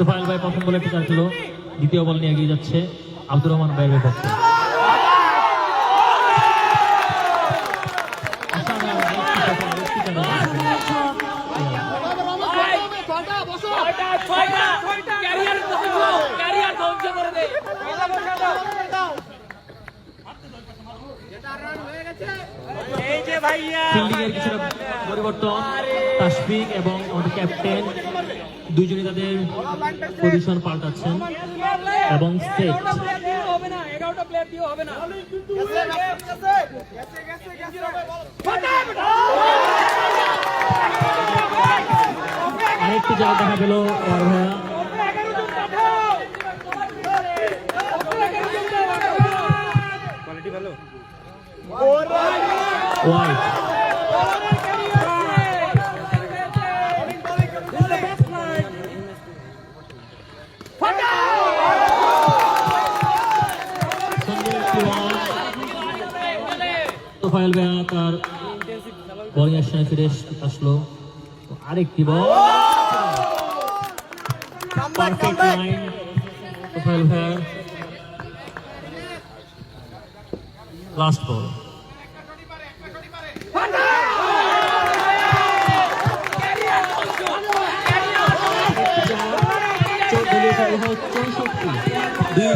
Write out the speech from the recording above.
ভাইয়ের প্রথম বলে একটি ছিল দ্বিতীয় বল নিয়ে এগিয়ে যাচ্ছে আব্দুর রহমান ভাইয়ের বিপক্ষে। পরিবর্তন তাসফিক এবং আমাদের ক্যাপ্টেন দুইজনই তাদের পজিশন পাল্টাচ্ছেন। এবং সেট প্লেয়ার হবে না এগারোটা প্লেয়ার দিয়ে হবে না আরেকটি জায়গা দেখা গেল ভাইয়া। ওয়াইড তোফায়েল ভাইয়া তার বলিং অ্যাকশনে ফিরে আসলো। আরেকটি বল পারফেক্ট লাইন তোফায়েল ভাইয়ার লাস্ট বল চৌষট্টি। দুই।